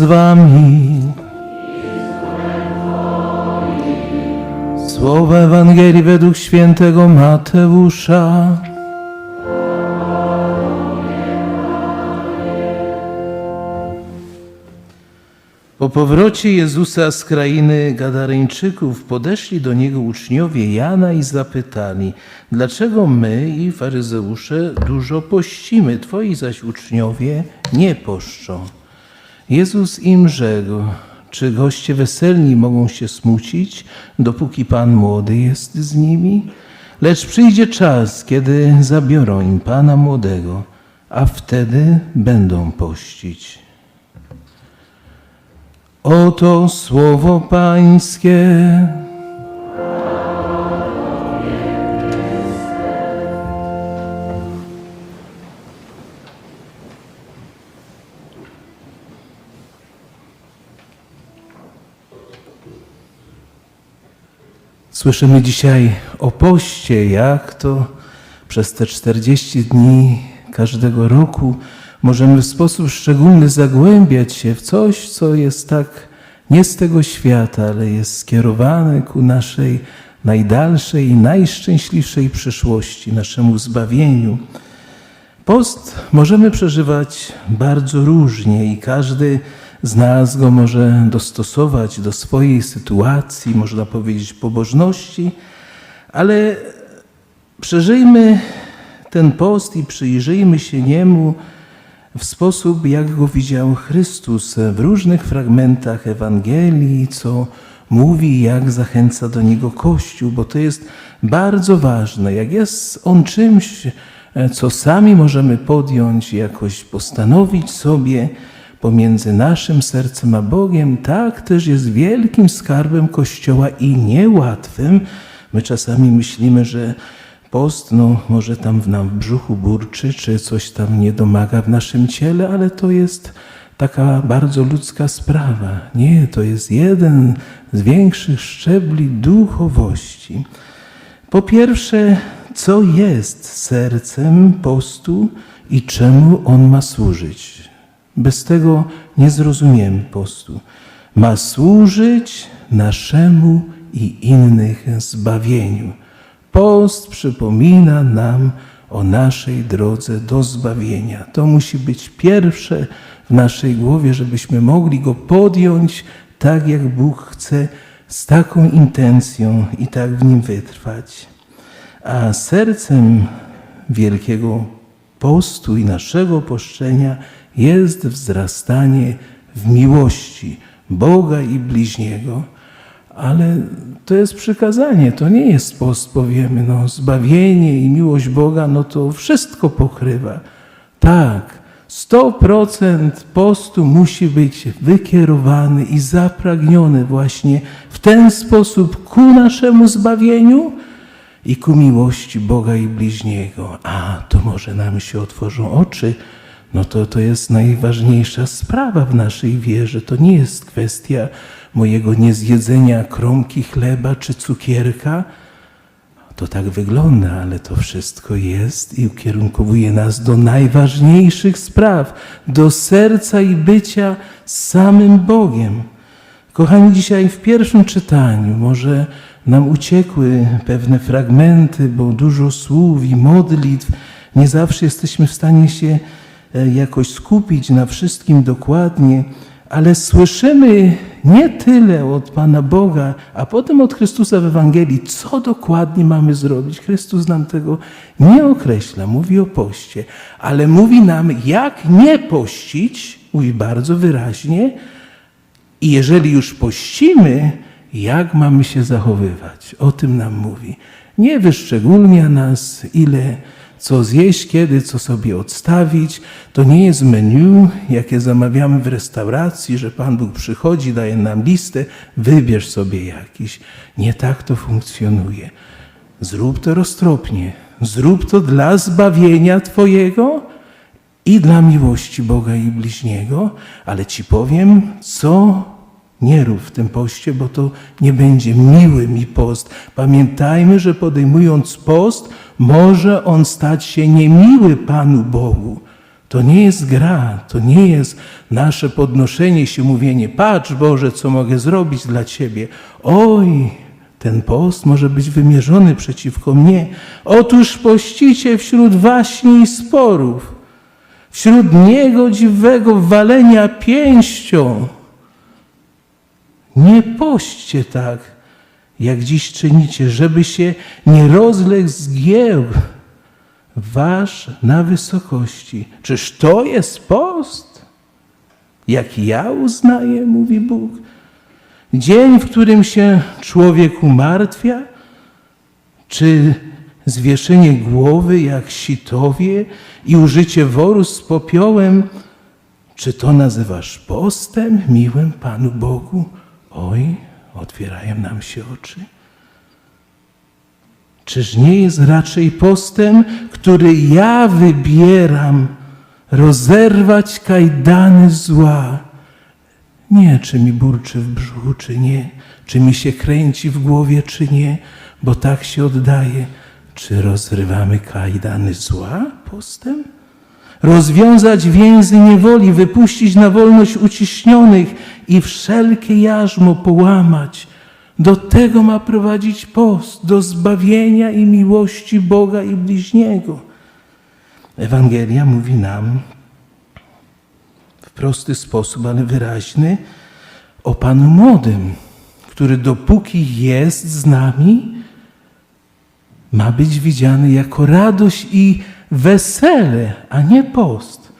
z wami. Słowa Ewangelii według świętego Mateusza. Po powrocie Jezusa z krainy Gadareńczyków podeszli do niego uczniowie Jana i zapytali: Dlaczego my i faryzeusze dużo pościmy, twoi zaś uczniowie nie poszczą? Jezus im rzekł: Czy goście weselni mogą się smucić, dopóki Pan młody jest z nimi? Lecz przyjdzie czas, kiedy zabiorą im Pana młodego, a wtedy będą pościć. Oto słowo Pańskie. Słyszymy dzisiaj o poście, jak to przez te 40 dni każdego roku możemy w sposób szczególny zagłębiać się w coś, co jest tak nie z tego świata, ale jest skierowane ku naszej najdalszej i najszczęśliwszej przyszłości, naszemu zbawieniu. Post możemy przeżywać bardzo różnie i każdy z nas go może dostosować do swojej sytuacji, można powiedzieć pobożności, ale przeżyjmy ten post i przyjrzyjmy się niemu w sposób, jak go widział Chrystus w różnych fragmentach Ewangelii, co mówi, jak zachęca do niego Kościół, bo to jest bardzo ważne. Jak jest on czymś, co sami możemy podjąć, jakoś postanowić sobie pomiędzy naszym sercem a Bogiem, tak też jest wielkim skarbem Kościoła i niełatwym. My czasami myślimy, że Post, no może tam w nam w brzuchu burczy, czy coś tam nie domaga w naszym ciele, ale to jest taka bardzo ludzka sprawa. Nie, to jest jeden z większych szczebli duchowości. Po pierwsze, co jest sercem postu i czemu on ma służyć? Bez tego nie zrozumiemy postu. Ma służyć naszemu i innych zbawieniu. Post przypomina nam o naszej drodze do zbawienia. To musi być pierwsze w naszej głowie, żebyśmy mogli go podjąć tak, jak Bóg chce, z taką intencją i tak w nim wytrwać. A sercem wielkiego postu i naszego poszczenia jest wzrastanie w miłości Boga i bliźniego. Ale to jest przykazanie, to nie jest post, powiemy, no zbawienie i miłość Boga, no to wszystko pokrywa. Tak, 100% postu musi być wykierowany i zapragniony właśnie w ten sposób ku naszemu zbawieniu i ku miłości Boga i bliźniego. A to może nam się otworzą oczy, no to to jest najważniejsza sprawa w naszej wierze. To nie jest kwestia mojego niezjedzenia kromki chleba czy cukierka. To tak wygląda, ale to wszystko jest i ukierunkowuje nas do najważniejszych spraw, do serca i bycia samym Bogiem. Kochani, dzisiaj w pierwszym czytaniu może nam uciekły pewne fragmenty, bo dużo słów i modlitw. Nie zawsze jesteśmy w stanie się jakoś skupić na wszystkim dokładnie, ale słyszymy nie tyle od Pana Boga, a potem od Chrystusa w Ewangelii, co dokładnie mamy zrobić. Chrystus nam tego nie określa, mówi o poście, ale mówi nam, jak nie pościć, mówi bardzo wyraźnie, i jeżeli już pościmy, jak mamy się zachowywać. O tym nam mówi. Nie wyszczególnia nas, ile co zjeść, kiedy, co sobie odstawić. To nie jest menu, jakie zamawiamy w restauracji, że Pan Bóg przychodzi, daje nam listę, wybierz sobie jakiś. Nie tak to funkcjonuje. Zrób to roztropnie. Zrób to dla zbawienia Twojego i dla miłości Boga i bliźniego, ale Ci powiem, co nie rób w tym poście, bo to nie będzie miły mi post. Pamiętajmy, że podejmując post, może on stać się niemiły Panu Bogu. To nie jest gra, to nie jest nasze podnoszenie się, mówienie: Patrz Boże, co mogę zrobić dla Ciebie. Oj, ten post może być wymierzony przeciwko mnie. Otóż pościcie wśród waśni i sporów, wśród niegodziwego walenia pięścią. Nie poście tak, jak dziś czynicie, żeby się nie rozległ zgieł wasz na wysokości. Czyż to jest post? Jak ja uznaję, mówi Bóg. Dzień, w którym się człowiek umartwia, czy zwieszenie głowy jak sitowie i użycie woru z popiołem, czy to nazywasz postem miłym Panu Bogu? Oj, otwierają nam się oczy. Czyż nie jest raczej postem, który ja wybieram, rozerwać kajdany zła? Nie, czy mi burczy w brzuchu, czy nie, czy mi się kręci w głowie, czy nie, bo tak się oddaje. Czy rozrywamy kajdany zła postem? Rozwiązać więzy niewoli, wypuścić na wolność uciśnionych i wszelkie jarzmo połamać. Do tego ma prowadzić post, do zbawienia i miłości Boga i bliźniego. Ewangelia mówi nam w prosty sposób, ale wyraźny o Panu Młodym, który dopóki jest z nami, ma być widziany jako radość i wesele, a nie post.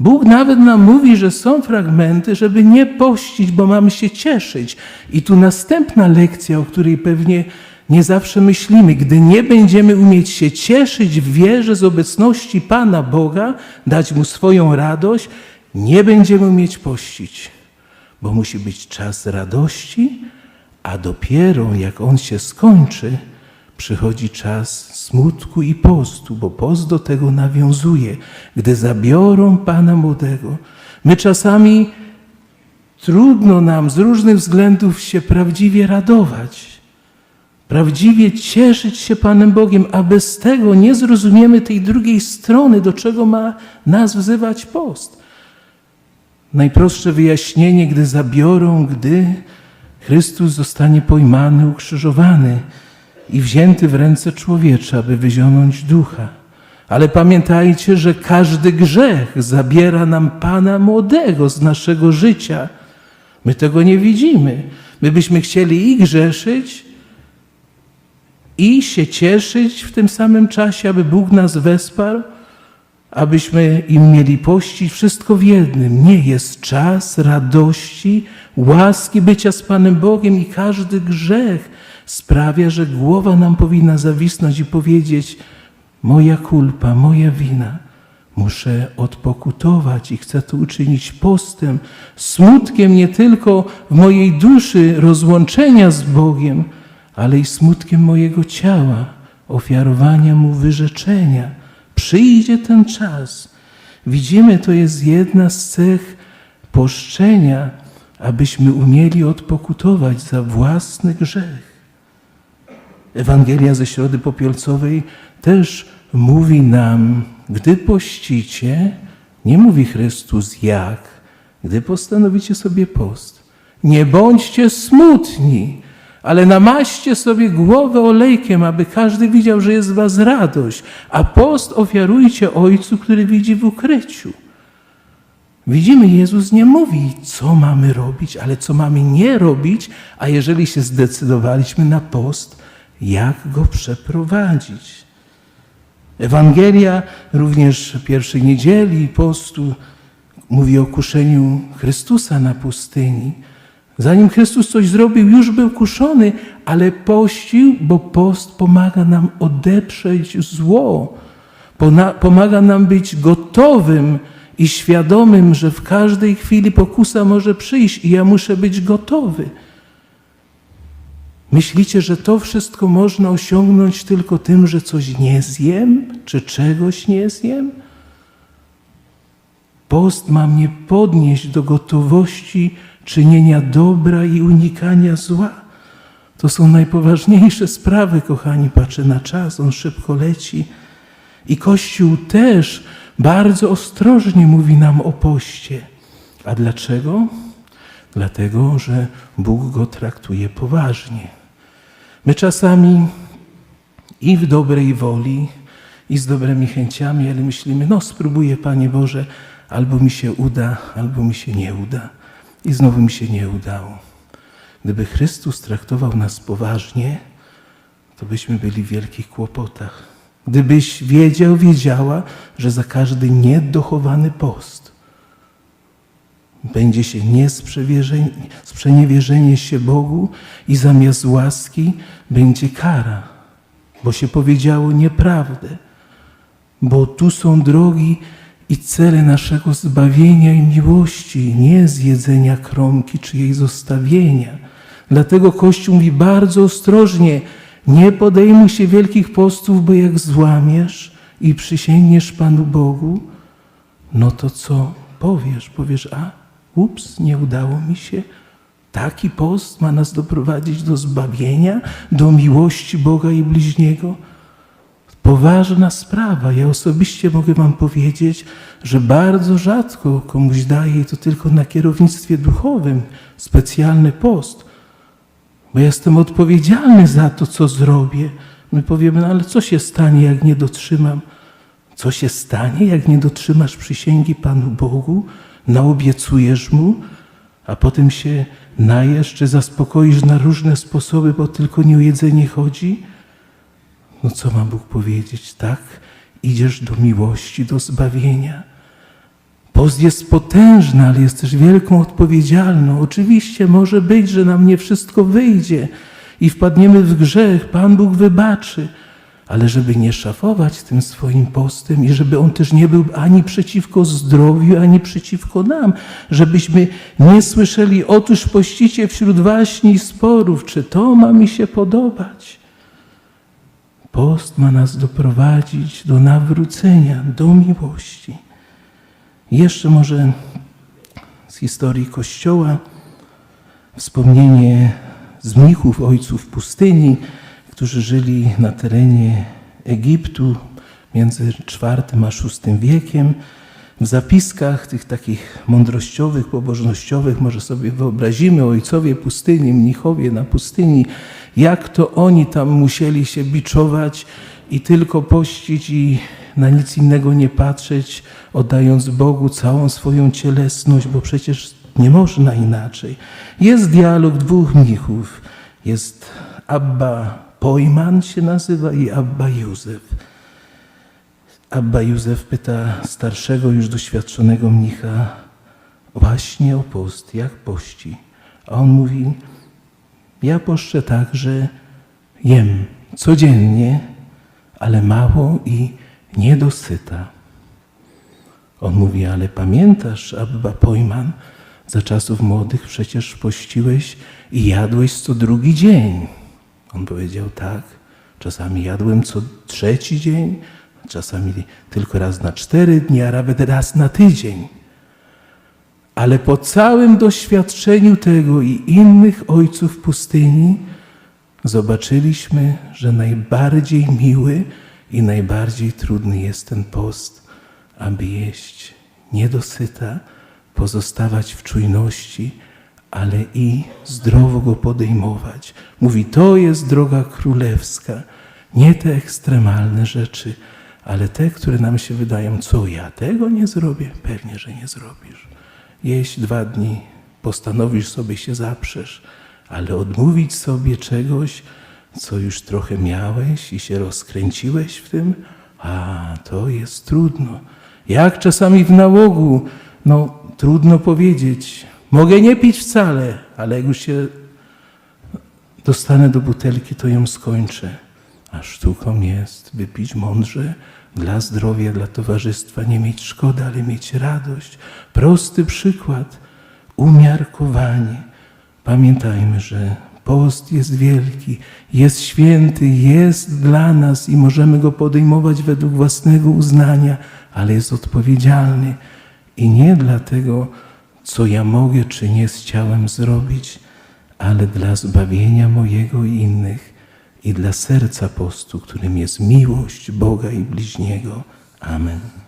Bóg nawet nam mówi, że są fragmenty, żeby nie pościć, bo mamy się cieszyć. I tu następna lekcja, o której pewnie nie zawsze myślimy. Gdy nie będziemy umieć się cieszyć w wierze z obecności Pana Boga, dać Mu swoją radość, nie będziemy umieć pościć, bo musi być czas radości, a dopiero jak on się skończy, przychodzi czas smutku i postu, bo post do tego nawiązuje. Gdy zabiorą Pana Młodego, my czasami trudno nam z różnych względów się prawdziwie radować, prawdziwie cieszyć się Panem Bogiem, a bez tego nie zrozumiemy tej drugiej strony, do czego ma nas wzywać post. Najprostsze wyjaśnienie, gdy zabiorą, gdy Chrystus zostanie pojmany, ukrzyżowany i wzięty w ręce człowiecze, aby wyzionąć ducha. Ale pamiętajcie, że każdy grzech zabiera nam Pana młodego z naszego życia. My tego nie widzimy. My byśmy chcieli i grzeszyć, i się cieszyć w tym samym czasie, aby Bóg nas wesparł, abyśmy im mieli pościć wszystko w jednym. Nie jest czas radości, łaski bycia z Panem Bogiem i każdy grzech sprawia, że głowa nam powinna zawisnąć i powiedzieć: Moja kulpa, moja wina. Muszę odpokutować i chcę to uczynić postem, smutkiem nie tylko w mojej duszy rozłączenia z Bogiem, ale i smutkiem mojego ciała, ofiarowania mu wyrzeczenia. Przyjdzie ten czas. Widzimy, to jest jedna z cech poszczenia, abyśmy umieli odpokutować za własny grzech. Ewangelia ze Środy Popielcowej też mówi nam, gdy pościcie, nie mówi Chrystus jak, gdy postanowicie sobie post. Nie bądźcie smutni, ale namaście sobie głowę olejkiem, aby każdy widział, że jest w was radość, a post ofiarujcie Ojcu, który widzi w ukryciu. Widzimy, Jezus nie mówi, co mamy robić, ale co mamy nie robić, a jeżeli się zdecydowaliśmy na post, jak go przeprowadzić. Ewangelia również pierwszej niedzieli postu mówi o kuszeniu Chrystusa na pustyni. Zanim Chrystus coś zrobił, już był kuszony, ale pościł, bo post pomaga nam odeprzeć zło. Pomaga nam być gotowym i świadomym, że w każdej chwili pokusa może przyjść i ja muszę być gotowy. Myślicie, że to wszystko można osiągnąć tylko tym, że coś nie zjem, czy czegoś nie zjem? Post ma mnie podnieść do gotowości czynienia dobra i unikania zła. To są najpoważniejsze sprawy, kochani. Patrzę na czas, on szybko leci. I Kościół też bardzo ostrożnie mówi nam o poście. A dlaczego? Dlatego, że Bóg go traktuje poważnie. My czasami i w dobrej woli, i z dobrymi chęciami, ale myślimy, no spróbuję, Panie Boże, albo mi się uda, albo mi się nie uda. I znowu mi się nie udało. Gdyby Chrystus traktował nas poważnie, to byśmy byli w wielkich kłopotach. Gdybyś wiedział, wiedziała, że za każdy niedochowany post będzie się niesprzewierzenie, sprzeniewierzenie się Bogu i zamiast łaski będzie kara, bo się powiedziało nieprawdę, bo tu są drogi i cele naszego zbawienia i miłości, nie zjedzenia kromki czy jej zostawienia. Dlatego Kościół mówi bardzo ostrożnie, nie podejmuj się wielkich postów, bo jak złamiesz i przysięgniesz Panu Bogu, no to co powiesz? Powiesz, a ups, nie udało mi się. Taki post ma nas doprowadzić do zbawienia, do miłości Boga i bliźniego. Poważna sprawa. Ja osobiście mogę Wam powiedzieć, że bardzo rzadko komuś daję i to tylko na kierownictwie duchowym specjalny post, bo jestem odpowiedzialny za to, co zrobię. My powiemy, no ale co się stanie, jak nie dotrzymam? Co się stanie, jak nie dotrzymasz przysięgi Panu Bogu, naobiecujesz Mu, a potem się najesz czy zaspokoisz na różne sposoby, bo tylko nie o jedzenie chodzi? No co ma Bóg powiedzieć? Tak, idziesz do miłości, do zbawienia. Post jest potężny, ale jest też wielką odpowiedzialną. Oczywiście może być, że nam nie wszystko wyjdzie i wpadniemy w grzech. Pan Bóg wybaczy, ale żeby nie szafować tym swoim postem i żeby on też nie był ani przeciwko zdrowiu, ani przeciwko nam, żebyśmy nie słyszeli, otóż pościcie wśród waśni i sporów, czy to ma mi się podobać. Post ma nas doprowadzić do nawrócenia, do miłości. Jeszcze może z historii Kościoła wspomnienie z mnichów ojców pustyni, którzy żyli na terenie Egiptu między IV a VI wiekiem. W zapiskach tych takich mądrościowych, pobożnościowych, może sobie wyobrazimy ojcowie pustyni, mnichowie na pustyni, jak to oni tam musieli się biczować i tylko pościć i na nic innego nie patrzeć, oddając Bogu całą swoją cielesność, bo przecież nie można inaczej. Jest dialog dwóch mnichów. Jest Abba Pojman się nazywa i Abba Józef. Abba Józef pyta starszego, już doświadczonego mnicha właśnie o post, jak pości. A on mówi, ja poszczę tak, że jem codziennie, ale mało i niedosyta. On mówi, ale pamiętasz, Abba Pojman, za czasów młodych przecież pościłeś i jadłeś co drugi dzień. On powiedział, tak, czasami jadłem co trzeci dzień, czasami tylko raz na cztery dni, a nawet raz na tydzień. Ale po całym doświadczeniu tego i innych ojców pustyni, zobaczyliśmy, że najbardziej miły i najbardziej trudny jest ten post, aby jeść niedosyta, pozostawać w czujności, ale i zdrowo go podejmować. Mówi, to jest droga królewska. Nie te ekstremalne rzeczy, ale te, które nam się wydają, co ja tego nie zrobię? Pewnie, że nie zrobisz. Jeść dwa dni, postanowisz sobie się zaprzesz, ale odmówić sobie czegoś, co już trochę miałeś i się rozkręciłeś w tym, a to jest trudno. Jak czasami w nałogu, no trudno powiedzieć. Mogę nie pić wcale, ale jak już się dostanę do butelki, to ją skończę. A sztuką jest wypić mądrze, dla zdrowia, dla towarzystwa, nie mieć szkody, ale mieć radość. Prosty przykład, umiarkowanie. Pamiętajmy, że post jest wielki, jest święty, jest dla nas i możemy go podejmować według własnego uznania, ale jest odpowiedzialny i nie dlatego, co ja mogę czy nie z ciałem zrobić, ale dla zbawienia mojego i innych i dla serca postu, którym jest miłość Boga i bliźniego. Amen.